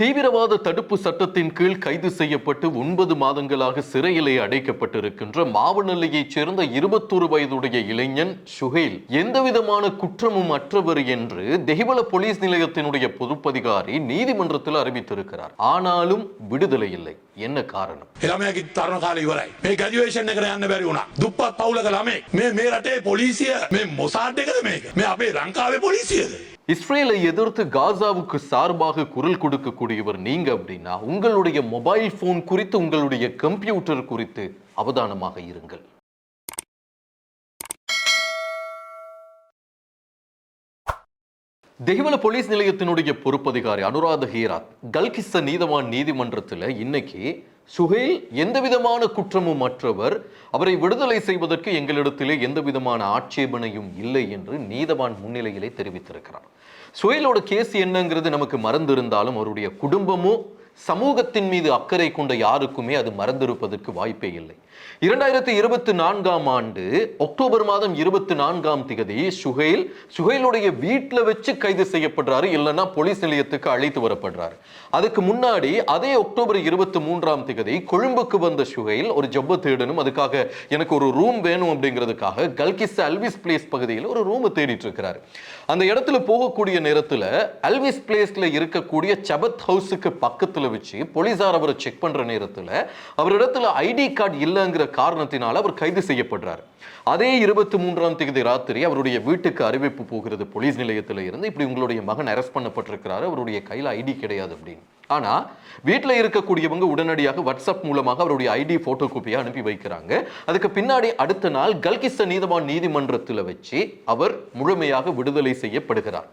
தீவிரவாத தடுப்பு சட்டத்தின் கீழ் கைது செய்யப்பட்டு ஒன்பது மாதங்களாக சிறையிலே அடைக்கப்பட்டிருக்கின்ற மாவனல்லையைச் சேர்ந்த இருபத்தொரு வயதுடைய இளைஞன் சுஹேல் எந்தவிதமான குற்றமும் அற்றவர் என்று தெஹிவல போலீஸ் நிலையத்தினுடைய பொதுப்பதிகாரி நீதிமன்றத்தில் அறிவித்திருக்கிறார் ஆனாலும் விடுதலை இல்லை என்ன காரணம் ළමයගේ තරණ කාලේ ඉවරයි. මේ ග්‍රැජුවේෂන් එකට යන්න බැරි වුණා. දුප්පත් පවුලක ළමෙක්. මේ මේ රටේ පොලිසිය මේ මොසාඩ් එකද මේක? මේ අපේ ලංකාවේ පොලිසියද? இஸ்ரேலை எதிர்த்து காசாவுக்கு சார்பாக குரல் கொடுக்கக்கூடியவர் நீங்க அப்படின்னா உங்களுடைய மொபைல் போன் குறித்து உங்களுடைய கம்ப்யூட்டர் குறித்து அவதானமாக இருங்கள். தெஹிவல போலீஸ் நிலையத்தினுடைய பொறுப்பதிகாரி அனுராத ஹீராத் கல்கிஸ்த நீதவான் நீதிமன்றத்தில் இன்னைக்கு சுஹேல் எந்த விதமான குற்றமும் மற்றவர் அவரை விடுதலை செய்வதற்கு எங்களிடத்திலே எந்த விதமான ஆட்சேபனையும் இல்லை என்று நீதவான் முன்னிலையிலே தெரிவித்திருக்கிறார். சுகைலோட கேஸ் என்னங்கிறது நமக்கு மறந்திருந்தாலும் அவருடைய குடும்பமும் சமூகத்தின் மீது அக்கறை கொண்ட யாருக்குமே அது மறந்திருப்பதற்கு வாய்ப்பே இல்லை. இரண்டாயிரத்தி இருபத்தி நான்காம் ஆண்டு அக்டோபர் மாதம் இருபத்தி நான்காம் திகதி சுகைல் சுகைலுடைய வீட்டில் வச்சு கைது செய்யப்படுறாரு. இல்லைன்னா போலீஸ் நிலையத்துக்கு அழைத்து வரப்படுறாரு. அதுக்கு முன்னாடி அதே அக்டோபர் இருபத்தி மூன்றாம் திகதி கொழும்புக்கு வந்த சுகைல் ஒரு ஜப்ப தேடணும் அதுக்காக எனக்கு ஒரு ரூம் வேணும் அப்படிங்கிறதுக்காக கல்கிஸ் அல்விஸ் பிளேஸ் பகுதியில் ஒரு ரூம் தேடிட்டு இருக்கிறாரு. அந்த இடத்துல போகக்கூடிய நேரத்தில் அல்விஸ் பிளேஸ்ல இருக்கக்கூடிய சபத் ஹவுஸுக்கு பக்கத்தில் வச்சு போலீஸார் அவரை செக் பண்ற நேரத்தில் அவரிடத்துல ஐடி கார்டு இல்லை இல்லைங்கிற காரணத்தினால் அவர் கைது செய்யப்படுறார். அதே இருபத்தி மூன்றாம் தேதி ராத்திரி அவருடைய வீட்டுக்கு அறிவிப்பு போகிறது. போலீஸ் நிலையத்தில் இருந்து இப்படி உங்களுடைய மகன் அரெஸ்ட் பண்ணப்பட்டிருக்கிறாரு. அவருடைய கையில் ஐடி கிடையாது அப்படின்னு. ஆனால் வீட்டில் இருக்கக்கூடியவங்க உடனடியாக வாட்ஸ்அப் மூலமாக அவருடைய ஐடி ஃபோட்டோ காப்பியை அனுப்பி வைக்கிறாங்க. அதுக்கு பின்னாடி அடுத்த நாள் கல்கிஸ்த நீதவான் நீதிமன்றத்தில் வச்சு அவர் முழுமையாக விடுதலை செய்யப்படுகிறார்.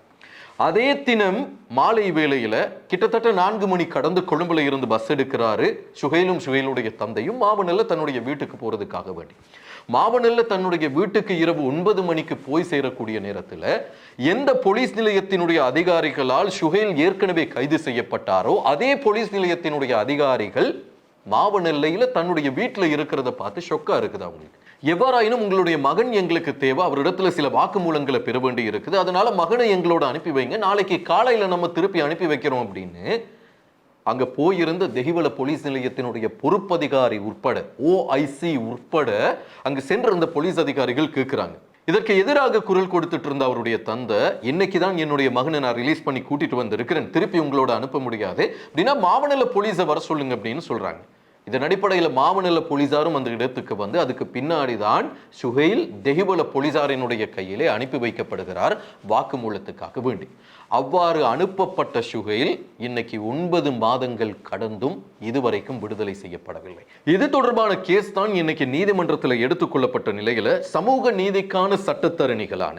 அதே தினம் மாலை வேளையில கிட்டத்தட்ட நான்கு மணி கடந்து கொழும்புல இருந்து பஸ் எடுக்கிறாரு சுகைலும் சுகைலுடைய தந்தையும் மாவனல்ல தன்னுடைய வீட்டுக்கு போறதுக்காக வேண்டி. மாவனல்ல தன்னுடைய வீட்டுக்கு இரவு ஒன்பது மணிக்கு போய் சேரக்கூடிய நேரத்துல எந்த போலீஸ் நிலையத்தினுடைய அதிகாரிகளால் சுகைல் ஏற்கனவே கைது செய்யப்பட்டாரோ அதே போலீஸ் நிலையத்தினுடைய அதிகாரிகள் மாவனெல்லையில தன்னுடைய வீட்டுல இருக்கிறத பார்த்து ஷொக்கா இருக்குது அவங்களுக்கு எவ்வாறாயினும் உங்களுடைய மகன் எங்களுக்கு தேவை. அவரிடத்துல சில வாக்குமூலங்களை பெற வேண்டி இருக்குது. அதனால மகனை எங்களோட அனுப்பி வைங்க. நாளைக்கு காலையில நம்ம திருப்பி அனுப்பி வைக்கிறோம் அப்படின்னு அங்க போயிருந்த தெஹிவல போலீஸ் நிலையத்தினுடைய பொறுப்பதிகாரி உட்பட ஓஐசி உட்பட அங்கு சென்றிருந்த போலீஸ் அதிகாரிகள் கேட்கிறாங்க இதற்கு எதிராக குரல் கொடுத்துட்டு இருந்த அவருடைய தந்தை இன்னைக்கு தான் என்னுடைய மகனை நான் ரிலீஸ் பண்ணி கூட்டிட்டு வந்திருக்கிறேன். திருப்பி உங்களோட அனுப்ப முடியாது. அப்படின்னா மாவனல்ல போலீஸை வர சொல்லுங்க அப்படின்னு சொல்றாங்க. இதன் அடிப்படையில் மாமநில போலீசாரும் அந்த இடத்துக்கு வந்து அதுக்கு பின்னாடி தான் சுஹைல் தெஹிவல போலீசாரினுடைய கையிலே அனுப்பி வைக்கப்படுகிறார் வாக்குமூலத்துக்காக வேண்டி. அவ்வாறு அனுப்பப்பட்ட சுகையில் இன்னைக்கு ஒன்பது மாதங்கள் கடந்தும் இதுவரைக்கும் விடுதலை செய்யப்படவில்லை. இது தொடர்பான கேஸ் தான் இன்னைக்கு நீதிமன்றத்தில் எடுத்துக்கொள்ளப்பட்ட நிலையில சமூக நீதிக்கான சட்டத்தரணிகளான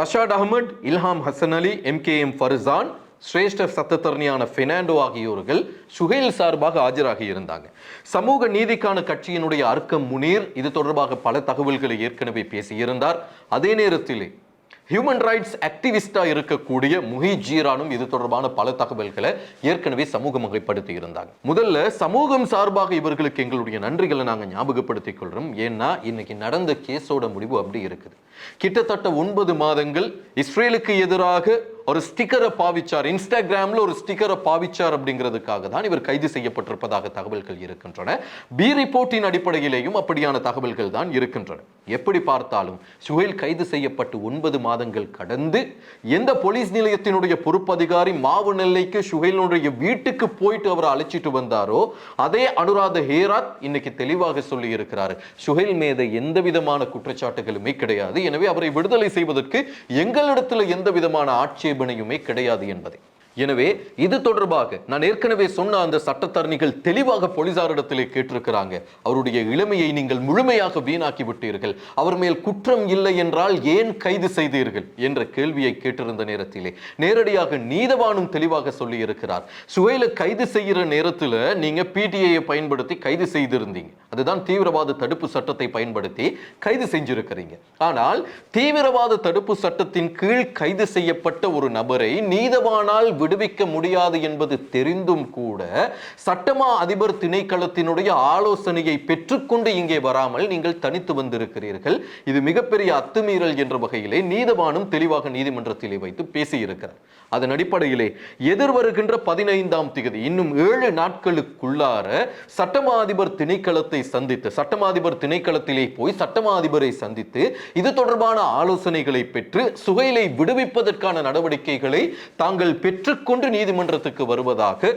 Rashad Ahamed Ilham Hasan Ali M K M Farzan சிரேஷ்ட சட்டத்தரணியான பெர்னாண்டோ ஆகியோர்கள் சுகையில் சார்பாக ஆஜராகி இருந்தாங்க. சமூக நீதிக்கான கட்சியினுடைய அர்க்கம் முனீர். இது தொடர்பாக பல தகவல்களை ஏற்கனவே பேசியிருந்தார். அதே நேரத்திலே ஹியூமன் ரைட்ஸ் ஆக்டிவிஸ்டா இருக்கக்கூடிய முஹி ஜீரானும் இது தொடர்பான பல தகவல்களை ஏற்கனவே சமூகம் வகைப்படுத்தி இருந்தாங்க. முதல்ல சமூகம் சார்பாக இவர்களுக்கு எங்களுடைய நன்றிகளை நாங்கள் ஞாபகப்படுத்திக் கொள்றோம். ஏன்னா இன்னைக்கு நடந்த கேஸோட முடிவு அப்படி இருக்குது. கிட்டத்தட்ட ஒன்பது மாதங்கள் இஸ்ரேலுக்கு எதிராக ஒரு ஸ்டிக்கரை பாவிச்சார். இன்ஸ்டாகிராம்ல ஒரு ஸ்டிக்கரை பாவிச்சார் அப்படிங்கிறதுக்காக தான் இவர் கைது செய்யப்பட்டிருப்பதாக தகவல்கள் இருக்கின்றன. பி ரிப்போர்ட்டின் அடிப்படையிலேயும் அப்படியான தகவல்கள் தான் இருக்கின்றன. எப்படி பார்த்தாலும் சுஹேல் கைது செய்யப்பட்டு ஒன்பது மாதங்கள் கடந்து எந்த போலீஸ் நிலையத்தினுடைய பொறுப்பதிகாரி மாவு நெல்லைக்கு சுஹேலினுடைய வீட்டுக்கு போயிட்டு அவரை அழைச்சிட்டு வந்தாரோ அதே அனுராத ஹேராத் இன்னைக்கு தெளிவாக சொல்லி இருக்கிறார் சுஹேல் மீது எந்த விதமான குற்றச்சாட்டுகளுமே கிடையாது. எனவே அவரை விடுதலை செய்வதற்கு எங்களிடத்தில் எந்த விதமான ஆட்சி ஆட்சேபனையுமே கிடையாது என்பதை. எனவே இது தொடர்பாக நான் ஏற்கனவே சொன்ன அந்த சட்டத்தரணிகள் தெளிவாக போலீசாரிடத்திலே கேட்டிருக்கிறாங்க. அவருடைய இளமையை நீங்கள் முழுமையாக வீணாக்கி விட்டீர்கள். அவர் மேல் குற்றம் இல்லை என்றால் ஏன் கைது செய்தீர்கள்? என்ற கேள்வியை கேட்டிருந்த நேரத்திலே நேரடியாக நீதவானும் தெளிவாக சொல்லி இருக்கிறார் சுவையில கைது செய்கிற நேரத்துல நீங்க பிடிஐயை பயன்படுத்தி கைது செய்திருந்தீங்க. அதுதான் தீவிரவாத தடுப்பு சட்டத்தை பயன்படுத்தி கைது செஞ்சிருக்கிறீங்க. ஆனால் தீவிரவாத தடுப்பு சட்டத்தின் கீழ் கைது செய்யப்பட்ட ஒரு நபரை நீதவானால் விடுவிக்க முடியாது என்பது தெரிந்தும் கூட சட்டமா அதிபர் திணைக்களத்தினுடைய ஆலோசனையை பெற்றுக்கொண்டு இங்கே வராமல் நீங்கள் தனித்து வந்திருக்கிறீர்கள். இது மிகப்பெரிய அத்துமீறல் என்ற வகையிலே நீதவானும் தெளிவாக நீதிமன்றத்திலே வைத்து பேசியிருக்கிறார். அதன் அடிப்படையிலே எதிர்வருகின்ற பதினைந்தாம் திகதி இன்னும் ஏழு நாட்களுக்குள்ளார சட்டமா அதிபர் திணைக்களத்தை சந்தித்து சட்டமாதிபர் திணைக்களத்திலே போய் சட்டமாதிபரை சந்தித்து இது தொடர்பான ஆலோசனைகளை பெற்று சுகையிலை விடுவிப்பதற்கான நடவடிக்கைகளை தாங்கள் பெற்று பெற்றுக்கொண்டு நீதிமன்றத்துக்கு வருவதாக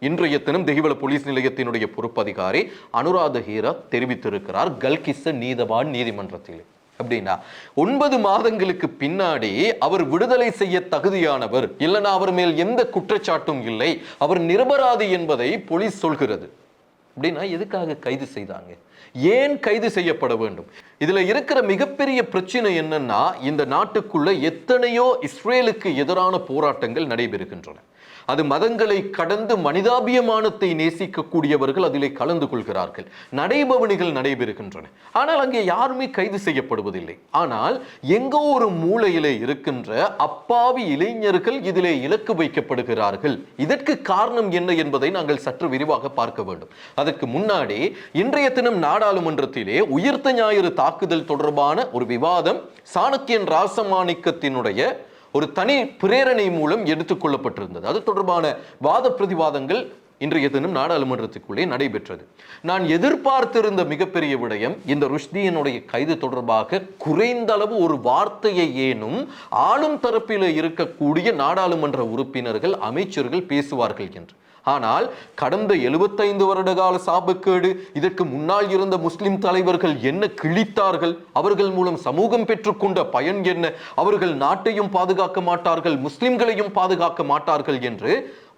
இன்றைய தினம் தெஹிவல போலீஸ் நிலையத்தினுடைய பொறுப்பதிகாரி அனுராத ஹீரா தெரிவித்திருக்கிறார். கல்கிஸ்ஸ நீதவான் நீதிமன்றத்தில். அப்படின்னா ஒன்பது மாதங்களுக்கு பின்னாடி அவர் விடுதலை செய்ய தகுதியானவர். இல்லைன்னா அவர் மேல் எந்த குற்றச்சாட்டும் இல்லை. அவர் நிரபராதி என்பதை போலீஸ் சொல்கிறது. அப்படின்னா எதுக்காக கைது செய்தாங்க? ஏன் கைது செய்யப்பட வேண்டும்? இதுல இருக்கிற மிகப்பெரிய பிரச்சனை என்னன்னா இந்த நாட்டுக்குள்ள எத்தனையோ இஸ்ரேலுக்கு எதிரான போராட்டங்கள் நடைபெறுகின்றன. அது மதங்களை கடந்து மனிதாபியமானத்தை நேசிக்கக்கூடியவர்கள் அதிலே கலந்து கொள்கிறார்கள். நடைபவனிகள் நடைபெறுகின்றன. ஆனால் அங்கே யாருமே கைது செய்யப்படுவதில்லை. ஆனால் எங்கோ ஒரு மூலையிலே இருக்கின்ற அப்பாவி இளைஞர்கள் இதிலே இலக்கு வைக்கப்படுகிறார்கள். இதற்கு காரணம் என்ன என்பதை நாங்கள் சற்று விரிவாக பார்க்க வேண்டும். அதற்கு முன்னாடி இன்றைய தினம் நாடாளுமன்றத்திலே உயிர்த்த ஞாயிறு தாக்குதல் தொடர்பான ஒரு விவாதம் சாணக்கியன் ராசமாணிக்கத்தினுடைய ஒரு தனி பிரேரணை மூலம் எடுத்துக்கொள்ளப்பட்டிருந்தது அது தொடர்பான வாத பிரதிவாதங்கள் இன்றைய தினம் நாடாளுமன்றத்துக்குள்ளே நடைபெற்றது. நான் எதிர்பார்த்திருந்த மிகப்பெரிய விடயம் இந்த ருஷ்தியனுடைய கைது தொடர்பாக குறைந்த அளவு ஒரு வார்த்தையை ஏனும் ஆளும் தரப்பில் இருக்கக்கூடிய நாடாளுமன்ற உறுப்பினர்கள் அமைச்சர்கள் பேசுவார்கள் என்று. ஆனால் கடந்த எழுபத்தைந்து வருட கால சாபக்கேடு இதற்கு முன்னால் இருந்த முஸ்லிம் தலைவர்கள் என்ன கிழித்தார்கள்? அவர்கள் மூலம் சமூகம் பெற்றுக்கொண்ட பயன் என்ன? அவர்கள் நாட்டையும் பாதுகாக்க மாட்டார்கள் முஸ்லிம்களையும் பாதுகாக்க மாட்டார்கள் என்று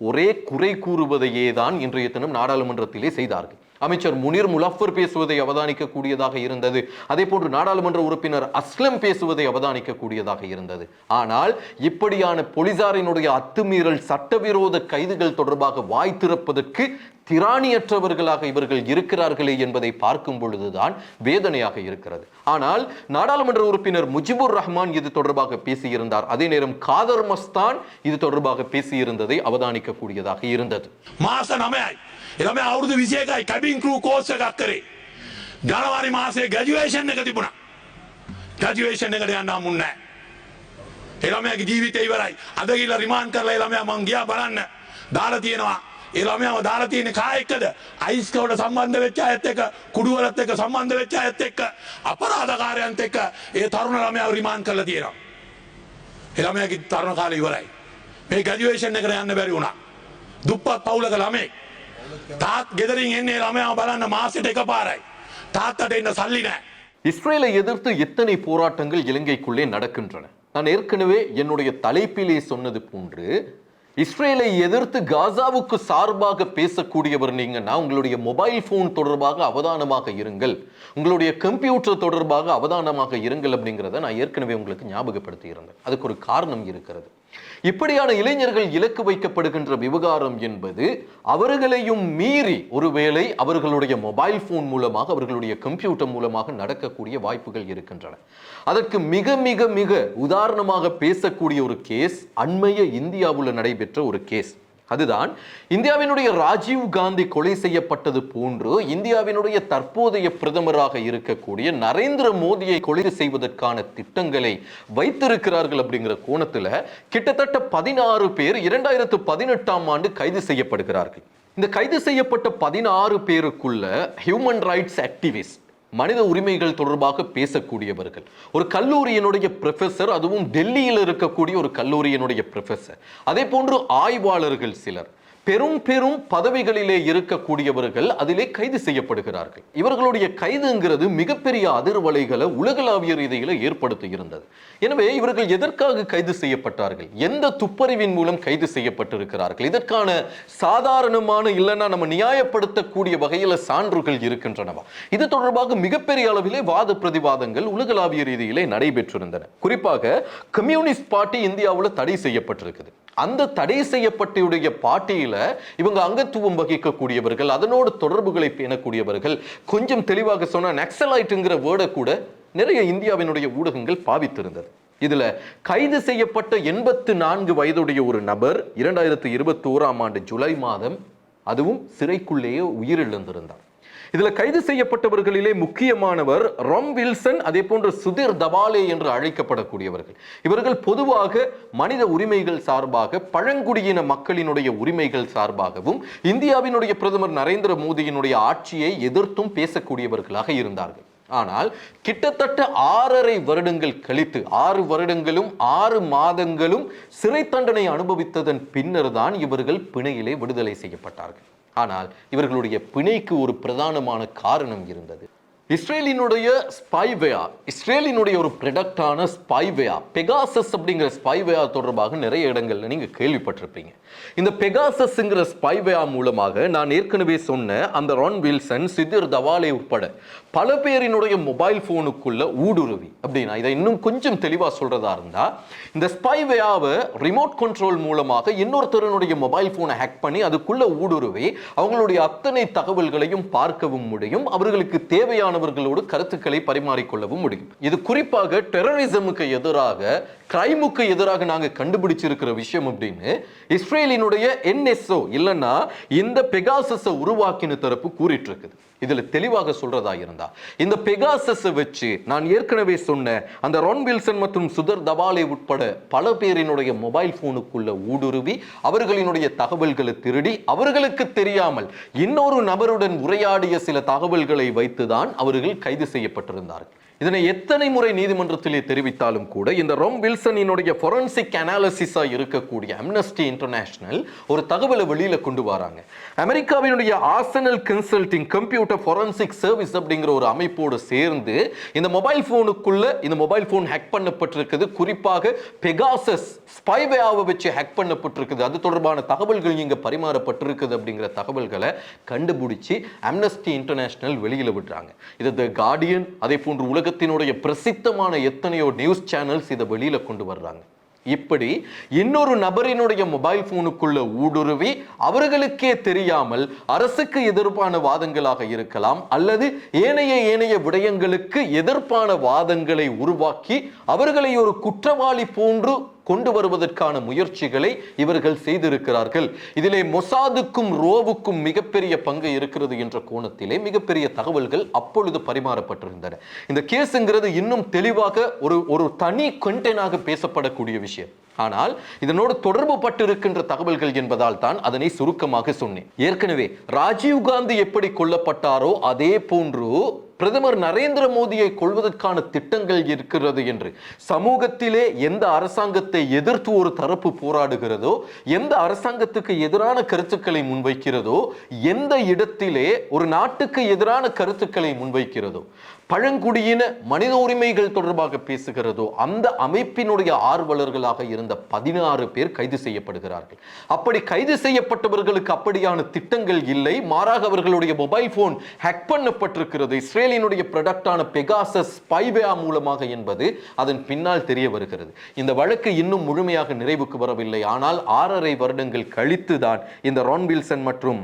ஒரே குறை கூறுவதையே தான் இன்றைய தினம் நாடாளுமன்றத்திலே செய்தார்கள். அமைச்சர் முனிர் முலஃபர் பேசுவதை அவதானிக்க கூடியதாக இருந்தது. அதே போன்று நாடாளுமன்ற உறுப்பினர் அஸ்லம் பேசுவதை அவதானிக்க கூடியதாக இருந்தது. ஆனால் இப்படியான போலீசாரினுடைய அத்துமீறல் சட்டவிரோத கைதுகள் தொடர்பாக வாய் திறப்பதற்கு திராணியற்றவர்களாக இவர்கள் இருக்கிறார்களே என்பதை பார்க்கும் பொழுதுதான் வேதனையாக இருக்கிறது. ஆனால் நாடாளுமன்ற உறுப்பினர் முஜிபுர் ரஹ்மான் இது தொடர்பாக பேசியிருந்தார். அதே நேரம் காதர் மஸ்தான் இது தொடர்பாக பேசியிருந்ததை அவதானிக்க கூடியதாக இருந்தது එළම අවුරුදු විසියකයි කැබින් කරූ කෝස්ස එකක් කරේ. ජනවාරි මාසේ ගැජුවේෂන් එක තිබුණා. ගැජුවේෂන් එකට යන්න මුන්නෑ. එළමයගේ ජීවිතය ඉවරයි. අද කියලා රිමාන් කරලා එළමයා මං ගියා බලන්න. දාලා තියෙනවා. ඒ ළමයාව දාලා තියෙන කායකද අයිස්කවට සම්බන්ධ වෙච්ච අයත් එක්ක කුඩුවලත් එක්ක සම්බන්ධ වෙච්ච අයත් එක්ක අපරාධකාරයන්ත් එක්ක ඒ තරුණ ළමයාව රිමාන් කරලා තියෙනවා. ඒ ළමයාගේ තරුණ කාලය ඉවරයි. මේ ගැජුවේෂන් එකට යන්න බැරි වුණා. දුප්පත් පවුලක ළමෙක්. තාත් ගෙදරින් එන්නේ ළමයාව බලන්න මාසෙට එකපාරයි. තාත්තට එන්න සල්ලි නෑ. இஸ்ரேலை எதிர்த்து எத்தனை போராட்டங்கள் இலங்கைக்குள்ளே நடக்கின்றன நான் ஏற்கனவே என்னுடைய தலைப்பிலே சொன்னது போன்று இஸ்ரேலை எதிர்த்து காசாவுக்கு சார்பாக பேசக்கூடியவர் நீங்கன்னா உங்களுடைய மொபைல் போன் தொடர்பாக அவதானமாக இருங்கள் உங்களுடைய கம்ப்யூட்டர் தொடர்பாக அவதானமாக இருங்கள் அப்படிங்கிறத நான் ஏற்கனவே உங்களுக்கு ஞாபகப்படுத்தி இருந்தேன் அதுக்கு ஒரு காரணம் இருக்கிறது இப்படியான இளைஞர்கள் இலக்கு வைக்கப்படுகின்ற விவகாரம் என்பது அவர்களையும் மீறி ஒருவேளை அவர்களுடைய மொபைல் போன் மூலமாக அவர்களுடைய கம்ப்யூட்டர் மூலமாக நடக்கக்கூடிய வாய்ப்புகள் இருக்கின்றன. அதற்கு மிக மிக மிக உதாரணமாக பேசக்கூடிய ஒரு கேஸ் அண்மைய இந்தியாவில் நடைபெற்ற ஒரு கேஸ் அதுதான் இந்தியாவினுடைய ராஜீவ் காந்தி கொலை செய்யப்பட்டது போன்று இந்தியாவினுடைய தற்போதைய பிரதமராக இருக்கக்கூடிய நரேந்திர மோடியை கொலை செய்வதற்கான திட்டங்களை வைத்திருக்கிறார்கள் அப்படிங்கிற கோணத்தில் கிட்டத்தட்ட பதினாறு பேர் இரண்டாயிரத்து பதினெட்டாம் ஆண்டு கைது செய்யப்படுகிறார்கள். இந்த கைது செய்யப்பட்ட பதினாறு பேருக்குள்ள ஹியூமன் ரைட்ஸ் ஆக்டிவிஸ்ட் மனித உரிமைகள் தொடர்பாக பேசக்கூடியவர்கள். ஒரு கல்லூரியினுடைய ப்ரொஃபஸர் அதுவும் டெல்லியில் இருக்கக்கூடிய ஒரு கல்லூரியினுடைய ப்ரொஃபஸர் அதே போன்று ஆய்வாளர்கள் சிலர். பெரும் பெரும் பதவிகளிலே இருக்கக்கூடியவர்கள் அதிலே கைது செய்யப்படுகிறார்கள். இவர்களுடைய கைதுங்கிறது மிகப்பெரிய அதிர்வலைகளை உலகளாவிய ரீதியில் ஏற்படுத்தி இருந்தது எனவே இவர்கள் எதற்காக கைது செய்யப்பட்டார்கள்? எந்த துப்பறிவின் மூலம் கைது செய்யப்பட்டிருக்கிறார்கள்? இதற்கான சாதாரணமான இல்லைன்னா நம்ம நியாயப்படுத்தக்கூடிய வகையில் சான்றுகள் இருக்கின்றனவா? இது தொடர்பாக மிகப்பெரிய அளவிலே வாத பிரதிவாதங்கள் உலகளாவிய ரீதியிலே நடைபெற்றிருந்தன. குறிப்பாக கம்யூனிஸ்ட் பார்ட்டி இந்தியாவில் தடை செய்யப்பட்டிருக்குது. அந்த தடை செய்யப்பட்டுடைய பாட்டியில இவங்க அங்கத்துவம் வகிக்கக்கூடியவர்கள் அதனோடு தொடர்புகளை பேணக்கூடியவர்கள். கொஞ்சம் தெளிவாக சொன்னால் நக்சலைட்டுங்கிற வேர்டை கூட நிறைய இந்தியாவினுடைய ஊடகங்கள் பாவித்திருந்தது. இதுல கைது செய்யப்பட்ட எண்பத்து நான்கு வயதுடைய ஒரு நபர் இரண்டாயிரத்தி இருபத்தி ஓராம் ஆண்டு ஜூலை மாதம் அதுவும் சிறைக்குள்ளேயே உயிரிழந்திருந்தார். இதுல கைது செய்யப்பட்டவர்களிலே முக்கியமானவர் ரொம் வில்சன் அதே போன்று சுதிர் தபாலே என்று அழைக்கப்படக்கூடியவர்கள். இவர்கள் பொதுவாக மனித உரிமைகள் சார்பாக பழங்குடியின மக்களினுடைய உரிமைகள் சார்பாகவும் இந்தியாவினுடைய பிரதமர் நரேந்திர மோடியினுடைய ஆட்சியை எதிர்த்தும் பேசக்கூடியவர்களாக இருந்தார்கள். ஆனால் கிட்டத்தட்ட ஆறரை வருடங்கள் கழித்து ஆறு வருடங்களும் ஆறு மாதங்களும் சிறை தண்டனை அனுபவித்ததன் பின்னர் தான் இவர்கள் பிணையிலே விடுதலை செய்யப்பட்டார்கள். ஆனால் இவர்களுடைய பிணைக்கு ஒரு பிரதானமான காரணம் இருந்தது. இஸ்ரேலினுடைய ஸ்பைவேயா இஸ்ரேலினுடைய ஒரு ப்ரொடக்டான ஸ்பைவேயா பெகாசஸ் அப்படிங்கிற ஸ்பைவேயா தொடர்பாக நிறைய இடங்கள்ல நீங்கள் கேள்விப்பட்டிருப்பீங்க. இந்த பெகாசஸ்ங்கிற ஸ்பைவேயா மூலமாக நான் ஏற்கனவே சொன்ன அந்த ரான் வில்சன் சிதிர் தவாலே உட்பட பல பேரினுடைய மொபைல் ஃபோனுக்குள்ள ஊடுருவி. அப்படின்னா இதை இன்னும் கொஞ்சம் தெளிவாக சொல்கிறதா இருந்தால் இந்த ஸ்பைவேயாவை ரிமோட் கண்ட்ரோல் மூலமாக இன்னொருத்தருனுடைய மொபைல் ஃபோனை ஹேக் பண்ணி அதுக்குள்ளே ஊடுருவி அவங்களுடைய அத்தனை தகவல்களையும் பார்க்கவும் முடியும். அவர்களுக்கு தேவையான தேவையானவர்களோடு கருத்துக்களை பரிமாறிக்கொள்ளவும் முடியும். இது குறிப்பாக டெரரிசமுக்கு எதிராக கிரைமுக்கு எதிராக நாங்கள் கண்டுபிடிச்சிருக்கிற விஷயம் அப்படின்னு இஸ்ரேலினுடைய என்எஸ்ஓ இல்லைன்னா இந்த பெகாசஸை உருவாக்கின தரப்பு கூறிட்டு இருக்குது இதில் தெளிவாக சொல்றதா இருந்தா இந்த பெகாசஸை வச்சு நான் ஏற்கனவே சொன்ன அந்த ரான் வில்சன் மற்றும் சுதர் தபாலே உட்பட பல பேரினுடைய மொபைல் போனுக்குள்ள ஊடுருவி அவர்களினுடைய தகவல்களை திருடி அவர்களுக்கு தெரியாமல் இன்னொரு நபருடன் உரையாடிய சில தகவல்களை வைத்துதான் அவர்கள் கைது செய்யப்பட்டிருந்தார்கள். இதனை எத்தனை முறை நீதிமன்றத்திலே தெரிவித்தாலும் கூட இந்த ரொம் வில்சனினுடைய ஃபொரன்சிக் அனாலிசிஸாக இருக்கக்கூடிய அம்னஸ்டி இன்டர்நேஷனல் ஒரு தகவலை வெளியில கொண்டு வராங்க. அமெரிக்காவினுடைய Arsenal consulting computer forensic service அப்படிங்கிற ஒரு அமைப்போடு சேர்ந்து இந்த மொபைல் போனுக்குள்ள இந்த மொபைல் போன் ஹேக் பண்ணப்பட்டிருக்குது. குறிப்பாக பெகாசஸ் ஸ்பைவேயாவை வச்சு ஹேக் பண்ணப்பட்டிருக்குது. அது தொடர்பான தகவல்கள் இங்க பரிமாறப்பட்டிருக்குது அப்படிங்கிற தகவல்களை கண்டுபிடிச்சு அம்னஸ்டி இன்டர்நேஷனல் வெளியில விடுறாங்க. இது த கார்டியன் அதே போன்று உலக உலகத்தினுடைய பிரசித்தமான எத்தனையோ நியூஸ் சேனல்ஸ் இதை வெளியில் கொண்டு வர்றாங்க. இப்படி இன்னொரு நபரினுடைய மொபைல் போனுக்குள்ள ஊடுருவி அவர்களுக்கே தெரியாமல் அரசுக்கு எதிர்ப்பான வாதங்களாக இருக்கலாம் அல்லது ஏனைய ஏனைய விடயங்களுக்கு எதிர்ப்பான வாதங்களை உருவாக்கி அவர்களை ஒரு குற்றவாளி போன்று கொண்டு வருவதற்கான முயற்சிகளை இவர்கள் செய்திருக்கிறார்கள். இதிலே மொசாதுக்கும் ரோவுக்கும் மிகப்பெரிய பங்கு இருக்கிறது என்ற கோணத்திலே மிகப்பெரிய தகவல்கள் அப்பொழுது பரிமாறப்பட்டிருந்தன. இந்த கேஸுங்கிறது இன்னும் தெளிவாக ஒரு ஒரு தனி கண்டெனாக பேசப்படக்கூடிய விஷயம். ஆனால் இதனோடு தொடர்பு பட்டிருக்கின்ற தகவல்கள் என்பதால் தான் அதனை சுருக்கமாக சொன்னேன். ஏற்கனவே ராஜீவ் காந்தி எப்படி கொல்லப்பட்டாரோ அதே போன்று பிரதமர் நரேந்திர மோடியை கொள்வதற்கான திட்டங்கள் இருக்கிறது என்று. சமூகத்திலே எந்த அரசாங்கத்தை எதிர்த்து ஒரு தரப்பு போராடுகிறதோ எந்த அரசாங்கத்துக்கு எதிரான கருத்துக்களை முன்வைக்கிறதோ எந்த இடத்திலே ஒரு நாட்டுக்கு எதிரான கருத்துக்களை முன்வைக்கிறதோ பழங்குடியின மனித உரிமைகள் தொடர்பாக பேசுகிறதோ அந்த அமைப்பினுடைய ஆர்வலர்களாக இருந்த பதினாறு பேர் கைது செய்யப்படுகிறார்கள். அப்படி கைது செய்யப்பட்டவர்களுக்கு அப்படியான திட்டங்கள் இல்லை. மாறாக அவர்களுடைய மொபைல் போன் ஹேக் பண்ணப்பட்டிருக்கிறது. இஸ்ரேலினுடைய ப்ரொடக்டான பெகாசஸ் ஸ்பைவேயா மூலமாக என்பது அதன் பின்னால் தெரிய வருகிறது. இந்த வழக்கு இன்னும் முழுமையாக நிறைவுக்கு வரவில்லை. ஆனால் ஆறரை வருடங்கள் கழித்துதான் இந்த ரான் வில்சன் மற்றும்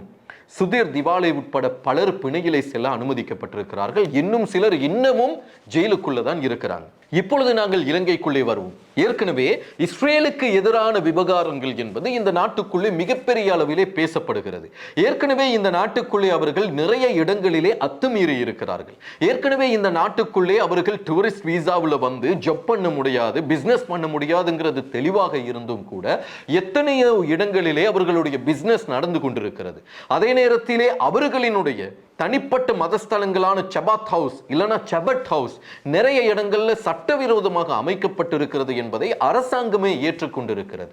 சுதீர் திவாலை உட்பட பலர் பிணையிலே செல்ல அனுமதிக்கப்பட்டிருக்கிறார்கள். இன்னும் சிலர் இன்னமும் ஜெயிலுக்குள்ளே தான் இருக்கிறாங்க. இப்பொழுது நாங்கள் இலங்கைக்குள்ளே வருவோம். ஏற்கனவே இஸ்ரேலுக்கு எதிரான விவகாரங்கள் என்பது இந்த நாட்டுக்குள்ளே மிகப்பெரிய அளவிலே பேசப்படுகிறது. ஏற்கனவே இந்த நாட்டுக்குள்ளே அவர்கள் நிறைய இடங்களிலே அத்துமீறி இருக்கிறார்கள். ஏற்கனவே இந்த நாட்டுக்குள்ளே அவர்கள் டூரிஸ்ட் வீசாவில் வந்து ஜப் பண்ண முடியாது பிஸ்னஸ் பண்ண முடியாதுங்கிறது தெளிவாக இருந்தும் கூட எத்தனையோ இடங்களிலே அவர்களுடைய பிஸ்னஸ் நடந்து கொண்டிருக்கிறது. அதே நேரத்திலே அவர்களினுடைய தனிப்பட்ட மதஸ்தலங்களான செபாத் ஹவுஸ் இல்லைன்னா செபட் ஹவுஸ் நிறைய இடங்களில் சட்டவிரோதமாக அமைக்கப்பட்டிருக்கிறது என்பதை அரசாங்கமே ஏற்றுக்கொண்டிருக்கிறது.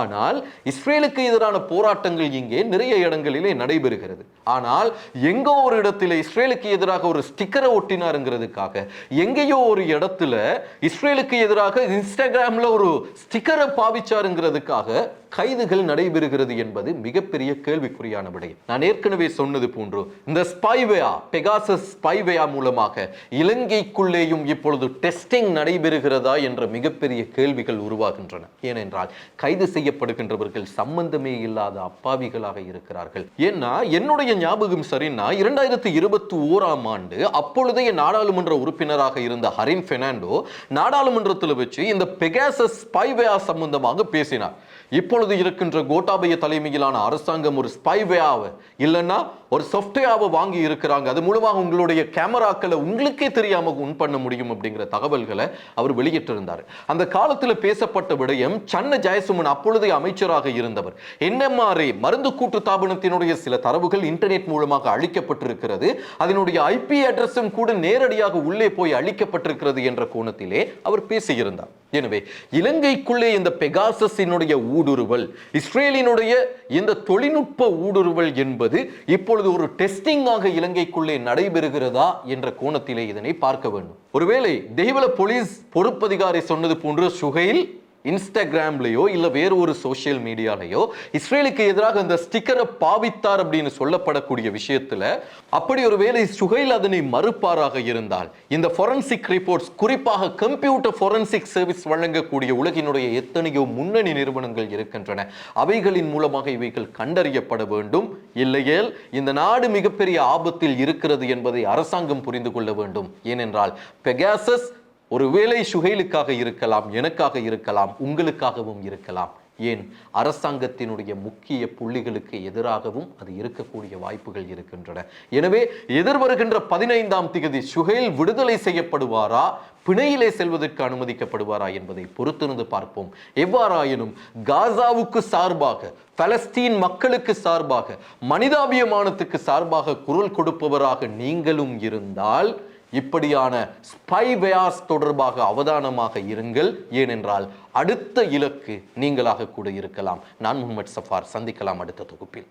ஆனால் இஸ்ரேலுக்கு எதிரான போராட்டங்கள் இங்கே நிறைய இடங்களிலே நடைபெறுகிறது. ஆனால் எங்கோ ஒரு இடத்துல இஸ்ரேலுக்கு எதிராக ஒரு ஸ்டிக்கரை ஒட்டினாருங்கிறதுக்காக எங்கேயோ ஒரு இடத்துல இஸ்ரேலுக்கு எதிராக இன்ஸ்டாகிராமில் ஒரு ஸ்டிக்கரை பாவிச்சாருங்கிறதுக்காக கைதுகள் நடைபெறுகிறது என்பது மிகப்பெரிய கேள்விக்குறியான விடயம். நான் ஏற்கனவே சொன்னது போன்று இந்த ஸ்பைவேயா பெகாசஸ் ஸ்பைவேயா மூலமாக இலங்கைக்குள்ளேயும் இப்பொழுது டெஸ்டிங் நடைபெறுகிறதா என்ற மிகப்பெரிய கேள்விகள் உருவாகின்றன. ஏனென்றால் கைது செய்யப்படுகின்றவர்கள் சம்பந்தமே இல்லாத அப்பாவிகளாக இருக்கிறார்கள். ஏன்னா என்னுடைய ஞாபகம் சரின்னா இரண்டாயிரத்தி இருபத்தி ஓராம் ஆண்டு அப்பொழுதைய நாடாளுமன்ற உறுப்பினராக இருந்த ஹரின் பெர்னாண்டோ நாடாளுமன்றத்தில் வச்சு இந்த பெகாசஸ் ஸ்பைவேயா சம்பந்தமாக பேசினார். இப்பொழுது இருக்கின்ற கோட்டாபய தலைமையிலான அரசாங்கம் ஒரு ஸ்பைவேயாவை இல்லைன்னா ஒரு சாஃப்ட்வேராவை வாங்கி இருக்கிறாங்க. அது மூலமாக உங்களுடைய கேமராக்களை உங்களுக்கே தெரியாம உன் பண்ண முடியும் அப்படிங்கிற தகவல்களை அவர் வெளியிட்டிருந்தார். அந்த காலத்தில் பேசப்பட்ட விடயம் சன்ன ஜெயசுமன் அப்பொழுதைய அமைச்சராக இருந்தவர். என்எம்ஆர்ஏ மருந்து கூட்டு தாபனத்தினுடைய சில தரவுகள் இன்டர்நெட் மூலமாக அழிக்கப்பட்டிருக்கிறது அதனுடைய ஐபி அட்ரஸும் கூட நேரடியாக உள்ளே போய் அழிக்கப்பட்டிருக்கிறது என்ற கோணத்திலே அவர் பேசியிருந்தார். எனவே இலங்கைக்குள்ளே இந்த பெகாசஸினுடைய ஊடுருவல் இஸ்ரேலினுடைய இந்த தொழில்நுட்ப ஊடுருவல் என்பது இப்பொழுது ஒரு டெஸ்டிங்காக இலங்கைக்குள்ளே நடைபெறுகிறதா என்ற கோணத்திலே இதனை பார்க்க வேண்டும். ஒருவேளை தெய்வல போலீஸ் பொறுப்பதிகாரி சொன்னது போன்று சுகையில் இன்ஸ்டாகிராம்லேயோ இல்லை வேறு ஒரு சோஷியல் மீடியாலேயோ இஸ்ரேலுக்கு எதிராக அந்த ஸ்டிக்கரை பாவித்தார் அப்படின்னு சொல்லப்படக்கூடிய விஷயத்தில் அப்படி ஒரு வேலை சுகைல் அதனை மறுப்பாராக இருந்தால் இந்த ஃபொரன்சிக் ரிப்போர்ட்ஸ் குறிப்பாக கம்ப்யூட்டர் ஃபொரன்சிக் சர்வீஸ் வழங்கக்கூடிய உலகினுடைய எத்தனையோ முன்னணி நிறுவனங்கள் இருக்கின்றன. அவைகளின் மூலமாக இவைகள் கண்டறியப்பட வேண்டும். இல்லையேல் இந்த நாடு மிகப்பெரிய ஆபத்தில் இருக்கிறது என்பதை அரசாங்கம் புரிந்து கொள்ள வேண்டும். ஏனென்றால் பெகாசஸ் ஒருவேளை சுகைலுக்காக இருக்கலாம் எனக்காக இருக்கலாம் உங்களுக்காகவும் இருக்கலாம். ஏன்? அரசாங்கத்தினுடைய முக்கிய புள்ளிகளுக்கு எதிராகவும் அது இருக்கக்கூடிய வாய்ப்புகள் இருக்கின்றன. எனவே எதிர்வருகின்ற பதினைந்தாம் திகதி சுகைல் விடுதலை செய்யப்படுவாரா? பிணையிலே செல்வதற்கு அனுமதிக்கப்படுவாரா என்பதை பொறுத்திருந்து பார்ப்போம். எவ்வாறாயினும் காசாவுக்கு சார்பாக பலஸ்தீன் மக்களுக்கு சார்பாக மனிதாபியமானத்துக்கு சார்பாக குரல் கொடுப்பவராக நீங்களும் இருந்தால் இப்படியான ஸ்பைவேயாஸ் தொடர்பாக அவதானமாக இருங்கள். ஏனென்றால் அடுத்த இலக்கு நீங்களாக கூட இருக்கலாம். நான் முகமது சஃபார். சந்திக்கலாம் அடுத்த தொகுப்பில்.